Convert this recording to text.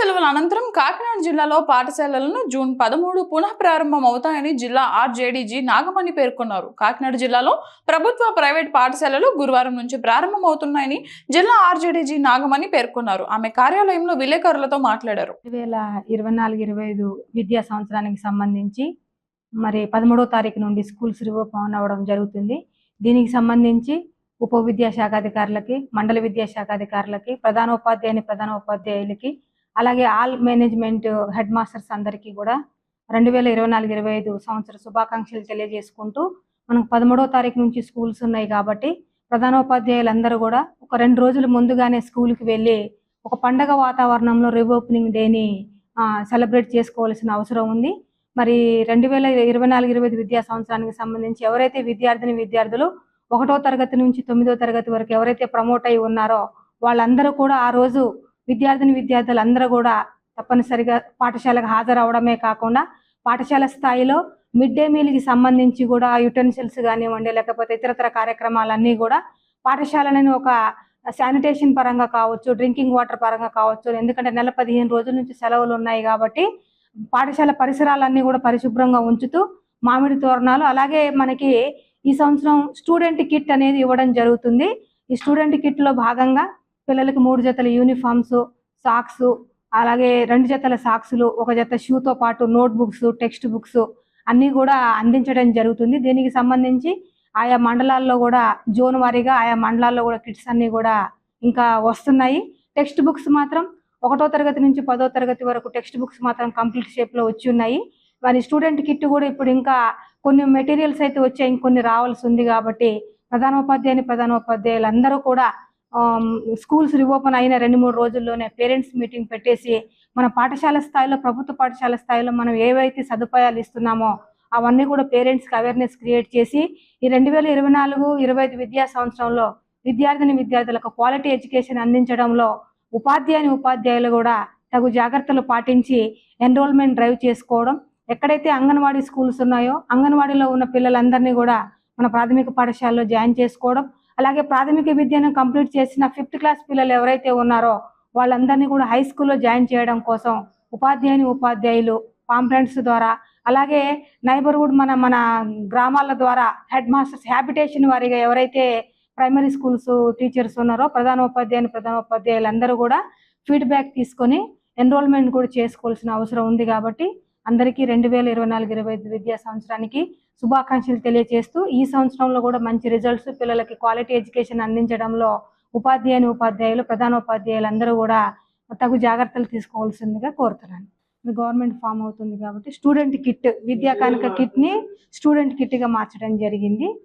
సెలవుల అనంతరం కాకినాడ జిల్లాలో పాఠశాలలను జూన్ పదమూడు పునః ప్రారంభం అవుతాయని జిల్లా ఆర్జేడీజీ నాగమణి పేర్కొన్నారు. కాకినాడ జిల్లాలో ప్రభుత్వ ప్రైవేట్ పాఠశాలలు గురువారం నుంచి ప్రారంభమవుతున్నాయని జిల్లా ఆర్జేడీజీ నాగమణి పేర్కొన్నారు. ఆమె కార్యాలయంలో విలేకరులతో మాట్లాడారు. రెండు వేల ఇరవై నాలుగు ఇరవై ఐదు విద్యా సంవత్సరానికి సంబంధించి మరి పదమూడవ తారీఖు నుండి స్కూల్స్ రిఓపెన్ అవ్వడం జరుగుతుంది. దీనికి సంబంధించి ఉప విద్యాశాఖాధికారులకి మండల విద్యాశాఖాధికారులకి ప్రధానోపాధ్యాయుని ప్రధానోపాధ్యాయులకి అలాగే ఆల్ మేనేజ్మెంట్ హెడ్ మాస్టర్స్ అందరికీ కూడా రెండు వేల ఇరవై నాలుగు ఇరవై ఐదు సంవత్సర శుభాకాంక్షలు తెలియజేసుకుంటూ మనకు పదమూడవ తారీఖు నుంచి స్కూల్స్ ఉన్నాయి కాబట్టి ప్రధానోపాధ్యాయులందరూ కూడా ఒక రెండు రోజుల ముందుగానే స్కూల్కి వెళ్ళి ఒక పండగ వాతావరణంలో రీఓపెనింగ్ డేని సెలబ్రేట్ చేసుకోవాల్సిన అవసరం ఉంది. మరి రెండు వేల ఇరవై నాలుగు ఇరవై ఐదు విద్యా సంవత్సరానికి సంబంధించి ఎవరైతే విద్యార్థిని విద్యార్థులు ఒకటో తరగతి నుంచి తొమ్మిదో తరగతి వరకు ఎవరైతే ప్రమోట్ అయి ఉన్నారో వాళ్ళందరూ కూడా ఆ రోజు విద్యార్థిని విద్యార్థులు అందరూ కూడా తప్పనిసరిగా పాఠశాలకు హాజరవడమే కాకుండా పాఠశాల స్థాయిలో మిడ్ డే మీల్కి సంబంధించి కూడా యుటెన్సిల్స్ కానివ్వండి లేకపోతే ఇతరతర కార్యక్రమాలన్నీ కూడా పాఠశాలని ఒక శానిటేషన్ పరంగా కావచ్చు డ్రింకింగ్ వాటర్ పరంగా కావచ్చు. ఎందుకంటే నెల పదిహేను రోజుల నుంచి సెలవులు ఉన్నాయి కాబట్టి పాఠశాల పరిసరాలన్నీ కూడా పరిశుభ్రంగా ఉంచుతూ మామిడి తోరణాలు అలాగే మనకి ఈ సంవత్సరం స్టూడెంట్ కిట్ అనేది ఇవ్వడం జరుగుతుంది. ఈ స్టూడెంట్ కిట్లో భాగంగా పిల్లలకి మూడు జతల యూనిఫామ్స్ సాక్స్ అలాగే రెండు జతల సాక్సులు ఒక జత షూతో పాటు నోట్ బుక్స్ టెక్స్ట్ బుక్స్ అన్నీ కూడా అందించడం జరుగుతుంది. దీనికి సంబంధించి ఆయా మండలాల్లో కూడా జోన్ వారీగా ఆయా మండలాల్లో కూడా కిట్స్ అన్నీ కూడా ఇంకా వస్తున్నాయి. టెక్స్ట్ బుక్స్ మాత్రం ఒకటో తరగతి నుంచి పదో తరగతి వరకు టెక్స్ట్ బుక్స్ మాత్రం కంప్లీట్ షేప్లో వచ్చి ఉన్నాయి. మరి స్టూడెంట్ కిట్ కూడా ఇప్పుడు ఇంకా కొన్ని మెటీరియల్స్ అయితే వచ్చాయి ఇంకొన్ని రావాల్సి ఉంది కాబట్టి ప్రధానోపాధ్యాయుని ప్రధానోపాధ్యాయులు అందరూ కూడా స్కూల్స్ రిఓపెన్ అయిన రెండు మూడు రోజుల్లోనే పేరెంట్స్ మీటింగ్ పెట్టేసి మన పాఠశాల స్థాయిలో ప్రభుత్వ పాఠశాల స్థాయిలో మనం ఏవైతే సదుపాయాలు ఇస్తున్నామో అవన్నీ కూడా పేరెంట్స్కి అవేర్నెస్ క్రియేట్ చేసి ఈ రెండు వేల ఇరవై నాలుగు ఇరవై ఐదు విద్యా సంవత్సరంలో విద్యార్థిని విద్యార్థులకు క్వాలిటీ ఎడ్యుకేషన్ అందించడంలో ఉపాధ్యాయుని ఉపాధ్యాయులు కూడా తగు జాగ్రత్తలు పాటించి ఎన్రోల్మెంట్ డ్రైవ్ చేసుకోవడం. ఎక్కడైతే అంగన్వాడీ స్కూల్స్ ఉన్నాయో అంగన్వాడీలో ఉన్న పిల్లలందరినీ కూడా మన ప్రాథమిక పాఠశాలలో జాయిన్ చేసుకోవడం. అలాగే ప్రాథమిక విద్యను కంప్లీట్ చేసిన ఫిఫ్త్ క్లాస్ పిల్లలు ఎవరైతే ఉన్నారో వాళ్ళందరినీ కూడా హై స్కూల్లో జాయిన్ చేయడం కోసం ఉపాధ్యాయుని ఉపాధ్యాయులు పాంప్లెంట్స్ ద్వారా అలాగే నైబర్హుడ్ మన మన గ్రామాల ద్వారా హెడ్ మాస్టర్స్ హ్యాబిటేషన్ వారిగా ఎవరైతే ప్రైమరీ స్కూల్స్ టీచర్స్ ఉన్నారో ప్రధానోపాధ్యాయుని ప్రధాన అందరూ కూడా ఫీడ్బ్యాక్ తీసుకొని ఎన్రోల్మెంట్ కూడా చేసుకోవాల్సిన అవసరం ఉంది కాబట్టి అందరికీ రెండు వేల ఇరవై నాలుగు ఇరవై ఐదు విద్యా సంవత్సరానికి శుభాకాంక్షలు తెలియజేస్తూ ఈ సంవత్సరంలో కూడా మంచి రిజల్ట్స్ పిల్లలకి క్వాలిటీ ఎడ్యుకేషన్ అందించడంలో ఉపాధ్యాయుని ఉపాధ్యాయులు ప్రధానోపాధ్యాయులు అందరూ కూడా తగు జాగ్రత్తలు తీసుకోవాల్సిందిగా కోరుతున్నాను. గవర్నమెంట్ ఫామ్ అవుతుంది కాబట్టి స్టూడెంట్ కిట్ విద్యా కానుక కిట్ని స్టూడెంట్ కిట్గా మార్చడం జరిగింది.